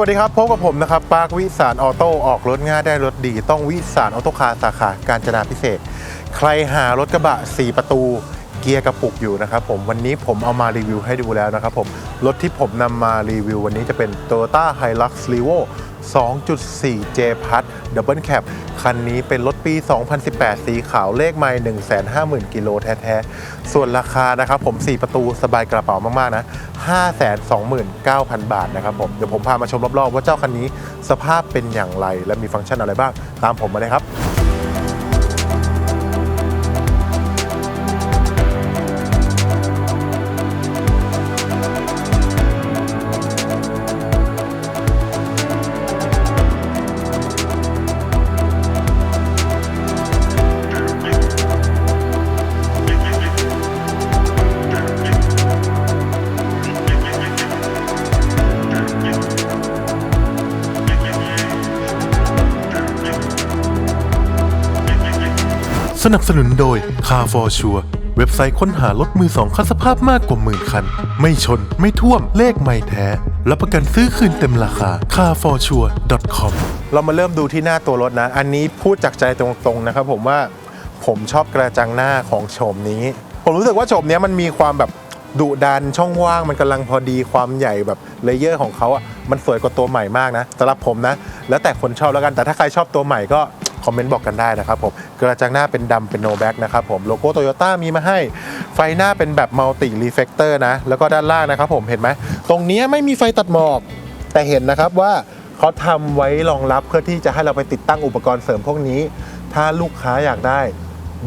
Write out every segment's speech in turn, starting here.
วัสดีครับ พบกับผมนะครับปาร์ควิสารออโต้ออกรถง่ายได้รถดี ต้องวิสารออโต้คาร์สาขาการจนาพิเศษ ใครหารถกระบะ 4 ประตู เกียร์กระปุกอยู่นะครับผมวันนี้ผมเอามารีวิวให้ดูแล้วนะครับผมรถที่ผมนำมารีวิววันนี้จะเป็น Toyota Hilux Revo 2.4 J Plus Double Cab คันนี้เป็นรถปี 2018 สีขาวเลขไม่150,000 กิโลแท้ ๆ ส่วนราคานะครับผม 4 ประตูสบายกระเป๋ามาก ๆ นะ 529,000 บาทนะครับผม เดี๋ยวผมพามาชมรอบๆ ว่าเจ้าคันนี้สภาพเป็นอย่างไร และมีฟังก์ชันอะไรบ้าง ตามผมมาเลยครับ สนับสนุนโดย Car for Sure เว็บไซต์ค้นหารถมือสองคันสภาพมากกว่าหมื่นคัน ไม่ชนไม่ท่วมเลขไม่แท้ รับประกันซื้อคืนเต็มราคา carforsure.com เรามาเริ่มดูที่หน้าตัวรถนะ อันนี้พูดจากใจตรงๆนะครับผมว่าผมชอบกระจังหน้าของโฉมนี้ ผมรู้สึกว่าโฉมนี้มันมีความแบบดุดันช่องว่างมันกำลังพอดีความใหญ่แบบเลเยอร์ของเขาอะมันสวยกว่าตัวใหม่มากนะสำหรับผมนะ แล้วแต่คนชอบแล้วกันแต่ถ้าใครชอบตัวใหม่ก็ คอมเมนต์บอกกันได้นะครับผมกระจังหน้าเป็นดำเป็นโนแบ็กนะครับผมโลโก้โตโยต้ามีมาให้ ไฟหน้าเป็นแบบมัลติรีเฟกเตอร์นะ แล้วก็ด้านล่างนะครับผมเห็นไหมตรงนี้ไม่มีไฟตัดหมอก แต่เห็นนะครับว่าเขาทำไว้รองรับเพื่อที่จะให้เราไปติดตั้งอุปกรณ์เสริมพวกนี้ ถ้าลูกค้าอยากได้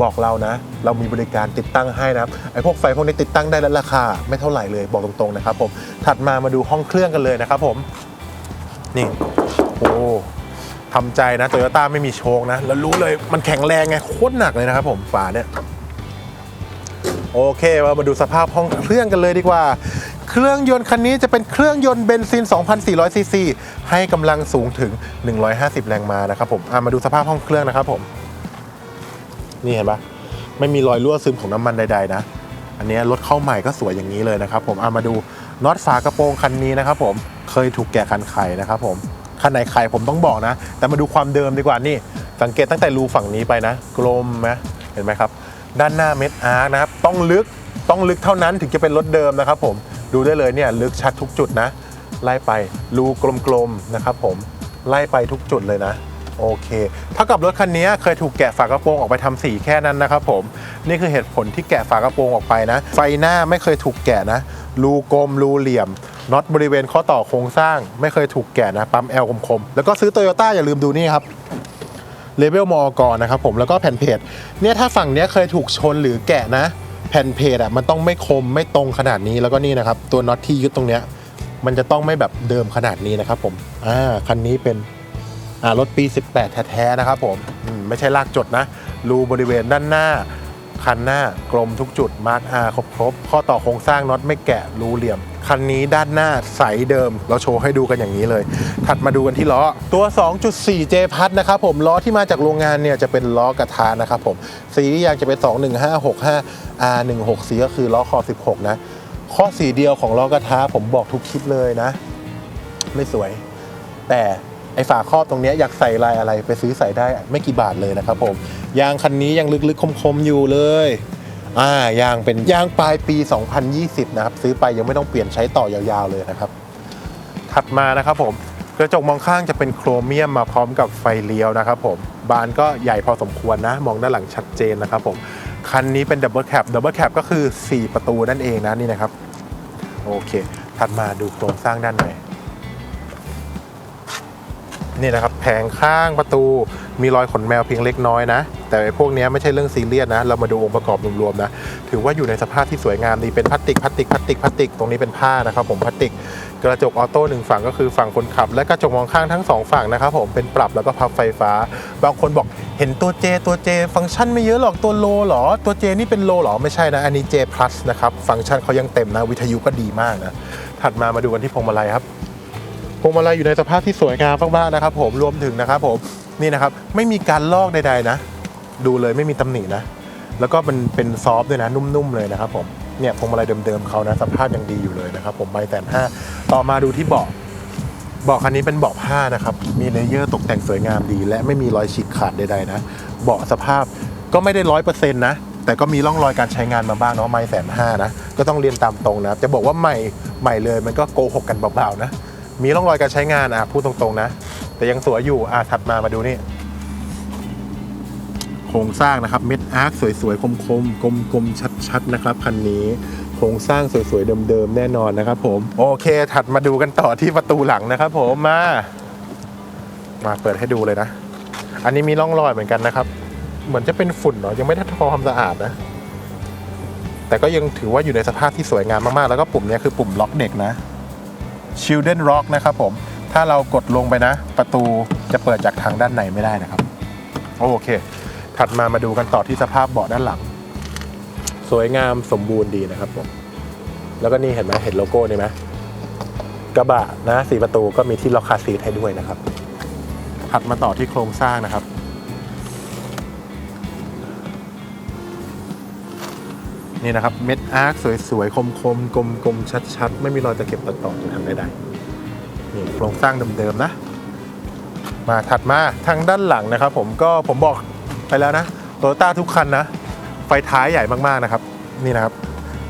บอกเรานะ เรามีบริการติดตั้งให้นะครับไอ้พวกไฟพวกนี้ติดตั้งได้แล้วราคาไม่เท่าไหร่เลยบอกตรงๆนะครับผมถัดมามาดูห้องเครื่องกันเลยนะครับผมนี่โอ้ ทำใจนะโตโยต้าไม่มีโชคนะ แล้วรู้เลยมันแข็งแรงไงโคตรหนักเลยนะครับผมฝาเนี่ยโอเคเรามาดูสภาพห้องเครื่องกันเลยดีกว่า เครื่องยนต์คันนี้จะเป็นเครื่องยนต์เบนซิน 2,400 ซีซี ให้กำลังสูงถึง 150 แรงม้านะครับผมอะมาดูสภาพห้องเครื่องนะครับผม นี่เห็นปะไม่มีรอยรั่วซึมของน้ำมันใดๆนะ อันนี้รถเข้าใหม่ก็สวยอย่างนี้เลยนะครับผมเอามาดูน็อตฝากระโปรงคันนี้นะครับผม เคยถูกแกะคันไขนะครับผม คันไหนไขผมต้องบอกนะ แต่มาดูความเดิมดีกว่านี่ สังเกตตั้งแต่รูฝั่งนี้ไปนะ กลมนะเห็นไหมครับ ด้านหน้าเม็ดอาร์คนะครับต้องลึกต้องลึกเท่านั้นถึงจะเป็นรถเดิมนะครับผมดูได้เลยเนี่ยลึกชัดทุกจุดนะ ไล่ไปรูกลมๆนะครับผมไล่ไปทุกจุดเลยนะ โอเคเท่ากับรถคันนี้เคยถูกแกะฝากระโปรงออกไปทำสีแค่นั้นนะครับผม นี่คือเหตุผลที่แกะฝากระโปรงออกไปนะ ไฟหน้าไม่เคยถูกแกะนะ รูกลมรูเหลี่ยมน็อตบริเวณข้อต่อโครงสร้าง ไม่เคยถูกแกะนะ ปั๊มแอลคมๆ แล้วก็ซื้อโตโยต้าอย่าลืมดูนี่ครับเลเวลมอกรนะครับผมแล้วก็แผ่นเพจเนี่ยถ้าฝั่งเนี้ยเคยถูกชนหรือแกะนะ แผ่นเพจอะมันต้องไม่คมไม่ตรงขนาดนี้แล้วก็นี่นะครับ ตัวน็อตที่ยึดตรงเนี้ยมันจะต้องไม่แบบเดิมขนาดนี้นะครับผมอ่าคันนี้เป็น รถปี 18 แท้ๆนะครับผมมไม่ใช่ลากจดนะ รูบริเวณด้านหน้า คันหน้ากลมทุกจุดมาร์กอาครบครบ ข้อต่อโครงสร้างน็อตไม่แกะรูเหลี่ยม คันนี้ด้านหน้าใสเดิม เราโชว์ให้ดูกันอย่างนี้เลย ถัดมาดูกันที่ล้อ ตัว 2.4 J พัดนะครับผมล้อที่มาจากโรงงานเนี่ยจะเป็นล้อกระทะนะครับผมสียางจะเป็น 21565 R16 สีก็คือล้อคอ 16 นะ ข้อสีเดียวของล้อกระทะผมบอกทุกคลิปเลยนะ ไม่สวย แต่ อ้ฝาครอบตรงนี้อยากใส่ลายอะไรไปซื้อใส่ได้ไม่กี่บาทเลยนะครับผมยางคันนี้ยังลึกๆคมๆอยู่เลยอ่ายางเป็นยางปลายปี 2020 นะครับซื้อไปยังไม่ต้องเปลี่ยนใช้ต่อยาวๆเลยนะครับ ถัดมานะครับผมกระจกมองข้างจะเป็นโครเมียมมาพร้อมกับไฟเลี้ยวนะครับผมบานก็ใหญ่พอสมควรนะ มองด้านหลังชัดเจนนะครับผมคันนี้เป็นดับเบิลแคปดับเบิลแคปก็คือ 4 ประตูนั่นเองนะนี่นะครับ โอเค ถัดมาดูโครงสร้างด้านใน นี่นะครับแผงข้างประตูมีรอยขนแมวเพียงเล็กน้อยนะ แต่ไอ้พวกนี้ไม่ใช่เรื่องซีเรียสนะ เรามาดูองค์ประกอบรวมๆนะ ถือว่าอยู่ในสภาพที่สวยงามดีเป็นพลาสติกพลาสติกพลาสติกพลาสติกตรงนี้เป็นผ้านะครับผมพลาสติกกระจกออโต้หนึ่งฝั่งก็คือฝั่งคนขับ และกระจกมองข้างทั้งสองฝั่งนะครับผมเป็นปรับแล้วก็พับไฟฟ้า บางคนบอกเห็นตัวเจตัวเจฟังก์ชันไม่เยอะหรอกตัวโลหรอ ตัวเจนี่เป็นโลหรอไม่ใช่นะอันนี้ J plus นะครับฟังก์ชันเขายังเต็มนะวิทยุก็ดีมากนะถัดมามาดูกันที่พวงมาลัยครับ พวงมาลัยอยู่ในสภาพที่สวยงามมากๆนะครับ ผมรวมถึงนะครับผมนี่นะครับไม่มีการลอกใดๆนะ ดูเลยไม่มีตำหนินะ แล้วก็มันเป็นซอฟต์ด้วยนะนุ่มๆเลยนะครับผมเนี่ยพวงมาลัยเดิมๆเขานะสภาพยังดีอยู่เลยนะครับ ผมใบแต่ห้าต่อมาดูที่เบาะเบาะคันนี้เป็นเบาะผ้านะครับ มีเลเยอร์ตกแต่งสวยงามดี และไม่มีรอยฉีกขาดใดๆนะ เบาะสภาพก็ไม่ได้ร้อยเปอร์เซ็นต์นะ แต่ก็มีร่องรอยการใช้งานมาบ้างเนาะ ไม่แสนห้านะ ก็ต้องเรียนตามตรงนะ จะบอกว่าใหม่ใหม่เลยมันก็โกหกกันเบาๆนะ มีร่องรอยการใช้งานอะพูดตรงๆนะ แต่ยังสวยอยู่อะถัดมามาดูนี่ โครงสร้างนะครับเม็ดอาร์คสวยๆ คมๆ กลมๆ ชัดๆ นะครับคันนี้โครงสร้างสวยๆ เดิมๆ แน่นอนนะครับผม โอเค ถัดมาดูกันต่อที่ประตูหลังนะครับผมมา มาเปิดให้ดูเลยนะ อันนี้มีร่องรอยเหมือนกันนะครับ เหมือนจะเป็นฝุ่นเนาะยังไม่ได้ทำความสะอาดนะแต่ก็ยังถือว่าอยู่ในสภาพที่สวยงามมากๆ แล้วก็ปุ่มนี้คือปุ่มล็อกเด็กนะ Children Lock นะครับผม ถ้าเรากดลงไปนะ ประตูจะเปิดจากทางด้านในไม่ได้นะครับ โอเค ถัดมามาดูกันต่อที่สภาพเบาะด้านหลัง สวยงามสมบูรณ์ดีนะครับผม แล้วก็นี่เห็นไหมเห็นโลโก้นี่ไหมกระบะนะสีประตูก็มีที่ล็อกคาซีทให้ด้วยนะครับ ถัดมาต่อที่โครงสร้างนะครับ นี่นะครับเม็ดอาร์คสวยๆ คมๆ กลมๆ ชัดๆ ไม่มีรอยตะเข็บตะต่อตรงทางใดๆนี่โครงสร้างเดิมๆนะ มาถัดมาทางด้านหลังนะครับ ผมก็ผมบอกไปแล้วนะโตโยต้าทุกคันนะ ไฟท้ายใหญ่มากๆนะครับ นี่นะครับ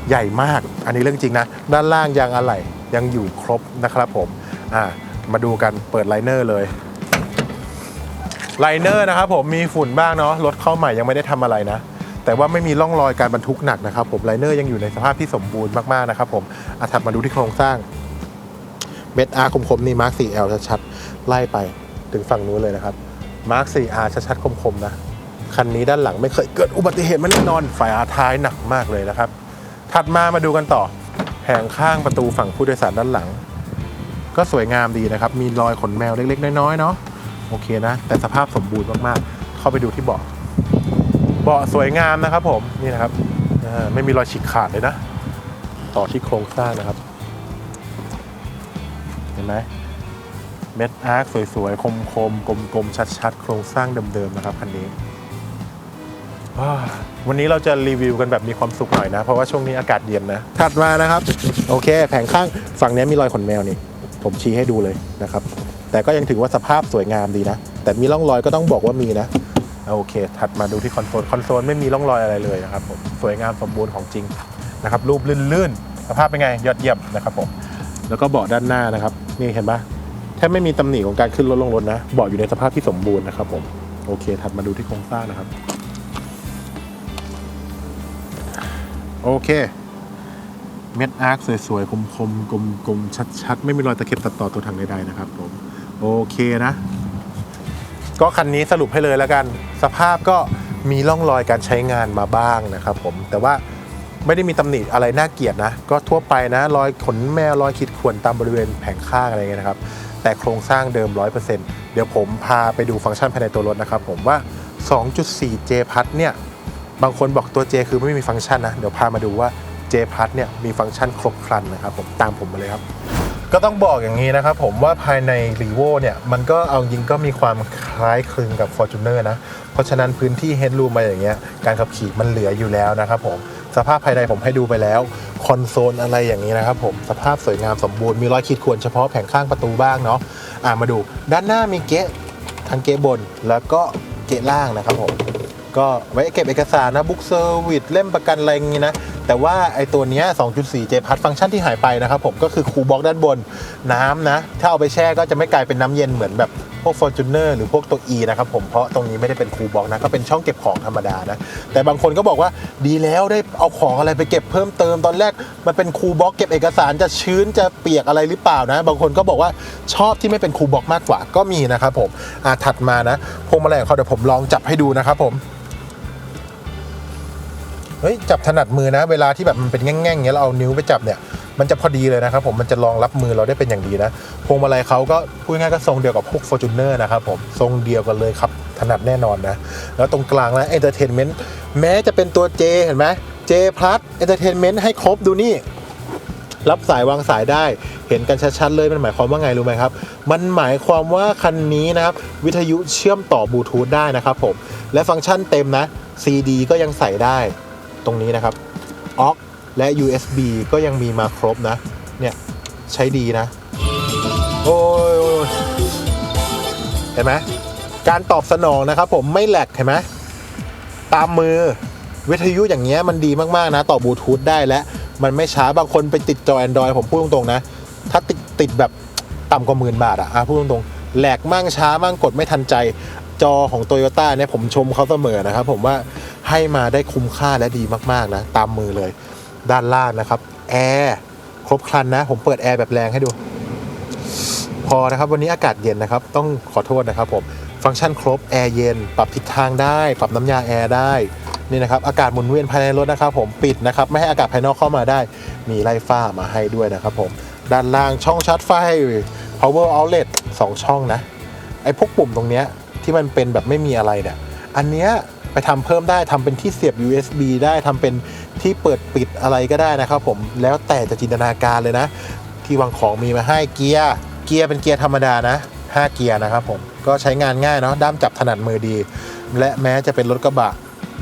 ใหญ่มากอันนี้เรื่องจริงนะ ด้านล่างยางอะไหล่ยังอยู่ครบนะครับผมอ่ามาดูกันเปิดไลเนอร์เลยไลเนอร์นะครับผมมีฝุ่นบ้างเนาะรถเข้าใหม่ยังไม่ได้ทำอะไรนะ แต่ว่าไม่มีร่องรอยการบรรทุกหนักนะครับผมไลเนอร์ยังอยู่ในสภาพที่สมบูรณ์มากๆนะครับผมอะถัดมาดูที่โครงสร้างเม็ดอาร์คมๆนี่มาร์ค 4L ชัดๆไล่ไปถึงฝั่งนู้นเลยนะครับมาร์ค 4R ชัดๆคมๆนะคันนี้ด้านหลังไม่เคยเกิดอุบัติเหตุมาแน่นอนฝาท้ายหนักมากเลยนะครับ ถัดมามาดูกันต่อแผงข้างประตูฝั่งผู้โดยสารด้านหลัง ก็สวยงามดีนะครับ มีรอยขนแมวเล็กๆ น้อยๆเนาะโอเคนะ แต่สภาพสมบูรณ์มากๆ เข้าไปดูที่เบาะ เบาะสวยงามนะครับผมนี่นะครับอ่าไม่มีรอยฉีกขาดเลยนะ ต่อที่โครงสร้างนะครับ เห็นไหมเม็ดอาร์คสวยๆ คมๆ กลมๆ ชัดๆ โครงสร้างเดิมๆ นะครับคันนี้ว้าวันนี้เราจะรีวิวกันแบบมีความสุขหน่อยนะ เพราะว่าช่วงนี้อากาศเย็นนะ ถัดมานะครับ โอเค แผงข้างฝั่งนี้มีรอยขนแมวนี่ ผมชี้ให้ดูเลยนะครับ แต่ก็ยังถือว่าสภาพสวยงามดีนะ แต่มีร่องรอยก็ต้องบอกว่ามีนะ โอเค ถัดมาดูที่คอนโซล คอนโซลไม่มีร่องรอยอะไรเลยนะครับผม สวยงามสมบูรณ์ของจริงนะครับรูปลื่นๆ สภาพเป็นไง ยอดเยี่ยมนะครับผม แล้วก็เบาะด้านหน้านะครับ นี่เห็นปะแทบไม่มีตำหนิของการขึ้นรถลงรถนะ เบาะอยู่ในสภาพที่สมบูรณ์นะครับผม โอเค ถัดมาดูที่โครงสร้างนะครับ โอเค เม็ดอาร์คสวยๆ คมๆ กลมๆ ชัดๆ ไม่มีรอยตะเข็บตัดต่อตัวถังใดๆนะครับผม โอเคนะ ก็คันนี้สรุปให้เลยแล้วกัน สภาพก็มีร่องรอยการใช้งานมาบ้างนะครับผมแต่ว่าไม่ได้มีตำหนิอะไรน่าเกลียดนะ ก็ทั่วไปนะรอยขนแมวรอยขีดข่วนตามบริเวณแผงข้างอะไรเงี้ยนะครับ แต่โครงสร้างเดิม 100%เดี๋ยวผมพาไปดูฟังก์ชันภายในตัวรถนะครับผมว่า 2.4 J พัทเนี่ยบางคนบอกตัว J คือไม่มีฟังก์ชันนะ เดี๋ยวพามาดูว่า J พัทเนี่ยมีฟังก์ชันครบครันนะครับผมตามผมมาเลยครับ ก็ต้องบอกอย่างนี้นะครับผมว่าภายใน r ีโวเนี่ย มันก็เอาจริงก็มีความคล้ายคลึงกับ Fortuner นะ เพราะฉะนั้นพื้นที่ headroom มาอย่างเงี้ยการขับขี่มันเหลืออยู่แล้วนะครับผมสภาพภายในผมให้ดูไปแล้วคอนโซลอะไรอย่างนี้นะครับผมสภาพสวยงามสมบูรณ์มีรอยขีดข่วนเฉพาะแผงข้างประตูบ้างเนาะอ่ามาดูด้านหน้ามีเกะทั้งเกะบนแล้วก็เกะล่างนะครับผม ก็ไว้เก็บเอกสารนะบุ๊กเซอร์วิสเล่มประกันอะไรอย่างงี้นะ แต่ว่าไอตัวเนี้ย2.4 J พัทฟังก์ชันที่หายไปนะครับผมก็คือคูลบ็อกด้านบนน้ำนะ ถ้าเอาไปแช่ก็จะไม่กลายเป็นน้ำเย็นเหมือนแบบพวก Fortuner หรือพวกตัว E นะครับผมเพราะตรงนี้ไม่ได้เป็นคูลบ็อกนะ ก็เป็นช่องเก็บของธรรมดานะ แต่บางคนก็บอกว่าดีแล้วได้เอาของอะไรไปเก็บเพิ่มเติมตอนแรก มันเป็นคูลบ็อกเก็บเอกสารจะชื้นจะเปียกอะไรหรือเปล่านะ บางคนก็บอกว่าชอบที่ไม่เป็นคูลบ็อกมากกว่าก็มีนะครับผมอะถัดมานะพวงมาลัยของเขาเดี๋ยวผมลองจับให้ดูนะครับผม เฮ้ยจับถนัดมือนะ เวลาที่แบบมันเป็นแง่งๆอย่างเงี้ยเราเอานิ้วไปจับเนี่ยมันจะพอดีเลยนะครับผมมันจะรองรับมือเราได้เป็นอย่างดีนะพวงมาลัยเขาก็พูดง่ายก็ทรงเดียวกับพวก f o r t u n e r นะครับผมทรงเดียวกันเลยครับถนัดแน่นอนนะ แล้วตรงกลางนะ Entertainment แม้จะเป็นตัว J เห็นไหม J Plus Entertainment ให้ครบดูนี่ รับสายวางสายได้เห็นกันชัดๆเลยมันหมายความว่าไงรู้ไหมครับ มันหมายความว่าคันนี้นะครับวิทยุเชื่อมต่อบลูทูธได้นะครับผมและฟังก์ชันเต็มนะ CD ก็ยังใส่ได้ ตรงนี้นะครับ AUX และ USB ก็ยังมีมาครบนะ เนี่ย ใช้ดีนะ โอ้ยโอ้ยห็นไหมการตอบสนองนะครับผมไม่แหลกเห็นไหมตามมือวิทยุอย่างเงี้ยมันดีมาก ๆ นะ ต่อบลูทูธได้และมันไม่ช้าบางคนไปติดจอ Android ผมพูดตรง ๆ นะ ถ้าติดติดแบบต่ำกว่าหมื่นบาทอะอะพูดตรงๆแหลกมั่งช้ามั่งกดไม่ทันใจจอของโตโยต้าเนี่ยผมชมเขาเสมอนะครับผมว่า ให้มาได้คุ้มค่าและดีมากๆนะตามมือเลย ด้านล่างนะครับแอร์ครบครันนะ ผมเปิดแอร์แบบแรงให้ดู พอนะครับวันนี้อากาศเย็นนะครับ ต้องขอโทษนะครับผมฟังก์ชันครบแอร์เย็น ปรับทิศทางได้ ปรับน้ำยาแอร์ได้นี่นะครับอากาศหมุนเวียนภายในรถนะครับผมปิดนะครับไม่ให้อากาศภายนอกเข้ามาได้ มีไล่ฟ้ามาให้ด้วยนะครับผมด้านล่างช่องชาร์จไฟ power outlet 2 ช่องนะไอ้พวกปุ่มตรงเนี้ยที่มันเป็นแบบไม่มีอะไรเนี่ยอันเนี้ย ไปทำเพิ่มได้ทำเป็นที่เสียบ USB ได้ทำเป็นที่เปิดปิดอะไรก็ได้นะครับผมแล้วแต่จะจินตนาการเลยนะ ที่วางของมีมาให้เกียร์เกียร์เป็นเกียร์ธรรมดานะ 5 เกียร์นะครับผมก็ใช้งานง่ายเนาะด้ามจับถนัดมือดี และแม้จะเป็นรถกระบะ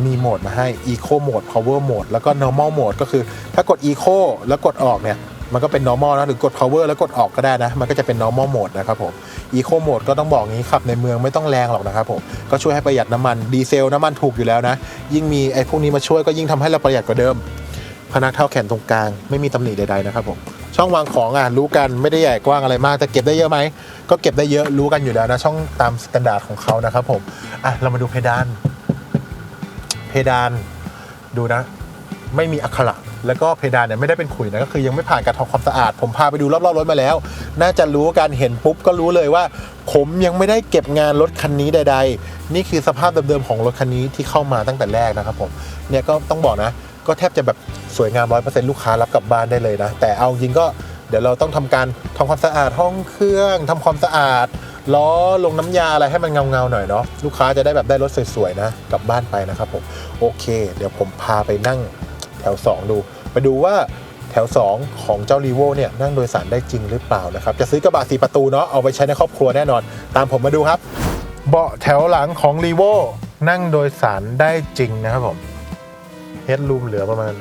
มีโหมดมาให้ Eco Mode Power Mode แล้วก็ Normal Mode ก็คือ ถ้ากด Eco แล้วกดออกเนี่ย มันก็เป็น normal นะหรือกด power แล้วกดออกก็ได้นะ มันก็จะเป็น normal mode นะครับผม eco mode ก็ต้องบอกงี้ขับในเมืองไม่ต้องแรงหรอกนะครับผม ก็ช่วยให้ประหยัดน้ำมันดีเซลน้ำมันถูกอยู่แล้วนะ ยิ่งมีไอ้พวกนี้มาช่วยก็ยิ่งทำให้เราประหยัดกว่าเดิม พนักเท้าแขนตรงกลางไม่มีตำหนิใดๆนะครับผมช่องวางของอะรู้กันไม่ได้ใหญ่กว้างอะไรมากแต่เก็บได้เยอะไหมก็เก็บได้เยอะรู้กันอยู่แล้วนะช่องตามมาตรฐานของเขานะครับผมอะเรามาดูเพดาน เพดานดูนะ ไม่มีอักขระ แล้วก็เพดานเนี่ยไม่ได้เป็นขุยนะก็คือยังไม่ผ่านการทำความสะอาด ผมพาไปดูรอบๆรถมาแล้ว น่าจะรู้การเห็นปุ๊บก็รู้เลยว่า ผมยังไม่ได้เก็บงานรถคันนี้ใด ๆ นี่คือสภาพเดิมๆของรถคันนี้ที่เข้ามาตั้งแต่แรกนะครับผมเนี่ยก็ต้องบอกนะ ก็แทบจะแบบสวยงามร้อยเปอร์เซ็นต์ลูกค้ารับกลับบ้านได้เลยนะแต่เอาจริงก็เดี๋ยวเราต้องทำการทำความสะอาดห้องเครื่องทำความสะอาดล้อลงน้ำยาอะไรให้มันเงาๆหน่อยเนาะลูกค้าจะได้แบบได้รถสวยๆนะกลับบ้านไปนะครับผมโอเค เดี๋ยวผมพาไปนั่ง ถว 2 ดู ไปดูว่าแถว 2 ของเจ้ารีโวเนี่ยนั่งโดยสารได้จริงหรือเปล่านะครับ จะซื้อกระบะสีประตูเนาะเอาไปใช้ในครอบครัวแน่นอน ตามผมมาดูครับ เบาะแถวหลังของรีโวนั่งโดยสารได้จริงนะครับผมเฮดรูมเหลือประมาณ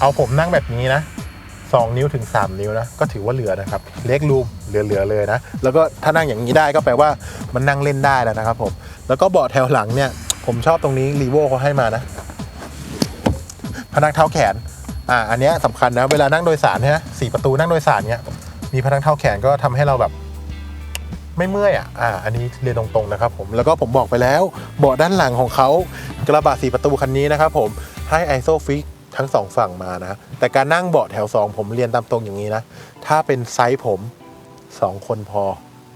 เอาผมนั่งแบบนี้นะ2 นิ้วถึง 3 นิ้วนะก็ถือว่าเหลือนะครับ เล็กรูมเหลือๆเลยนะ แล้วก็ถ้านั่งอย่างนี้ได้ก็แปลว่ามันนั่งเล่นได้แล้วนะครับผม แล้วก็เบาะแถวหลังเนี่ย ผมชอบตรงนี้รีโวเขาให้มานะ พนักเท้าแขนอ่าอันเนี้ยสำคัญนะเวลานั่งโดยสารเนี่ยสี่ประตูนั่งโดยสารเนี่ยมีพนักเท้าแขนก็ทำให้เราแบบไม่เมื่อยอะอ่าอันนี้เรียนตรงๆนะครับผมแล้วก็ผมบอกไปแล้วเบาะด้านหลังของเขากระบะสี่ประตูคันนี้นะครับผมให้ไอโซฟิกทั้งสองฝั่งมานะแต่การนั่งเบาะแถว 2 ผมเรียนตามตรงอย่างนี้นะถ้าเป็นไซส์ผม 2 คนพอ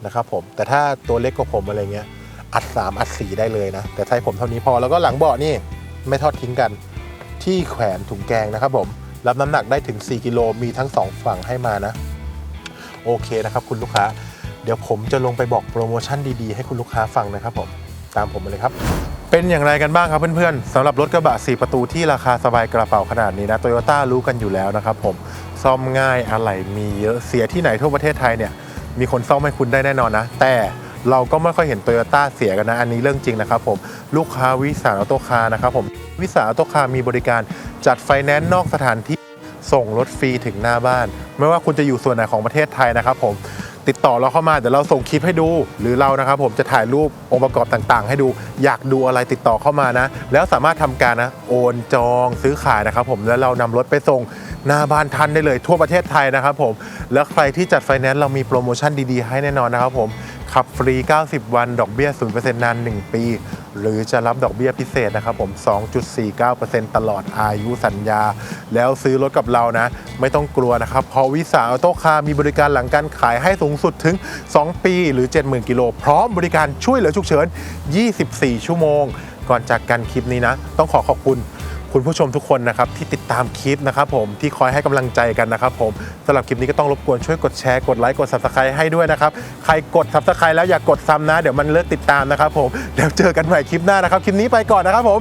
นะครับผมแต่ถ้าตัวเล็กกว่าผมอะไรเงี้ยอัด 3 อัด 4 ได้เลยนะ แต่ไซส์ผมเท่านี้พอแล้วก็หลังเบาะนี่ไม่ทอดทิ้งกัน ที่แขวนถุงแกงนะครับผมรับน้ำหนักได้ถึง 4 กิโลมีทั้ง 2 ฝั่งให้มานะ โอเคนะครับคุณลูกค้า เดี๋ยวผมจะลงไปบอกโปรโมชั่นดีๆ ให้คุณลูกค้าฟังนะครับผมตามผมมาเลยครับ เป็นอย่างไรกันบ้างครับเพื่อนๆสำหรับรถกระบะ 4 ประตูที่ราคาสบายกระเป๋าขนาดนี้นะโตโยต้ารู้กันอยู่แล้วนะครับผมซ่อมง่ายอะไหล่มีเยอะเสียที่ไหนทั่วประเทศไทยเนี่ยมีคนซ่อมให้คุณได้แน่นอนนะ แต่ เราก็ไม่ค่อยเห็นโตโยต้าเสียกันนะ อันนี้เรื่องจริงนะครับผม ลูกค้าวิสาออโตคาร์นะครับผมวิสาออโตคาร์มีบริการจัดไฟแนนซ์นอกสถานที่ส่งรถฟรีถึงหน้าบ้าน ไม่ว่าคุณจะอยู่ส่วนไหนของประเทศไทยนะครับผมติดต่อเราเข้ามาเดี๋ยวเราส่งคลิปให้ดู หรือเรานะครับผมจะถ่ายรูปองค์ประกอบต่างๆ ให้ดูอยากดูอะไรติดต่อเข้ามานะ แล้วสามารถทำการนะโอนจองซื้อขายนะครับผมแล้วเรานำรถไปส่งหน้าบ้านทันได้เลยทั่วประเทศไทยนะครับผมแล้วใครที่จัดไฟแนนซ์เรามีโปรโมชั่นดีๆ ให้แน่นอนนะครับผม ขับฟรี 90 วัน ดอกเบี้ย 0%นาน 1 ปี หรือจะรับดอกเบี้ยพิเศษนะครับผม 2.49%ตลอดอายุสัญญา แล้วซื้อรถกับเรานะ ไม่ต้องกลัวนะครับ เพราะวิสาออโต้คาร์มีบริการหลังการขายให้สูงสุดถึง 2 ปีหรือ 70,000 กิโล พร้อมบริการช่วยเหลือฉุกเฉิน 24 ชั่วโมง ก่อนจากกันคลิปนี้นะ ต้องขอขอบคุณ คุณผู้ชมทุกคนนะครับที่ติดตามคลิปนะครับผมที่คอยให้กำลังใจกันนะครับผมสำหรับคลิปนี้ก็ต้องรบกวนช่วยกดแชร์กดไลค์กด subscribe ให้ด้วยนะครับใครกด subscribe แล้วอย่ากกดซ้ำนะ เดี๋ยวมันเลิกติดตามนะครับผมเดี๋ยวเจอกันใหม่คลิปหน้านะครับคลิปนี้ไปก่อนนะครับผม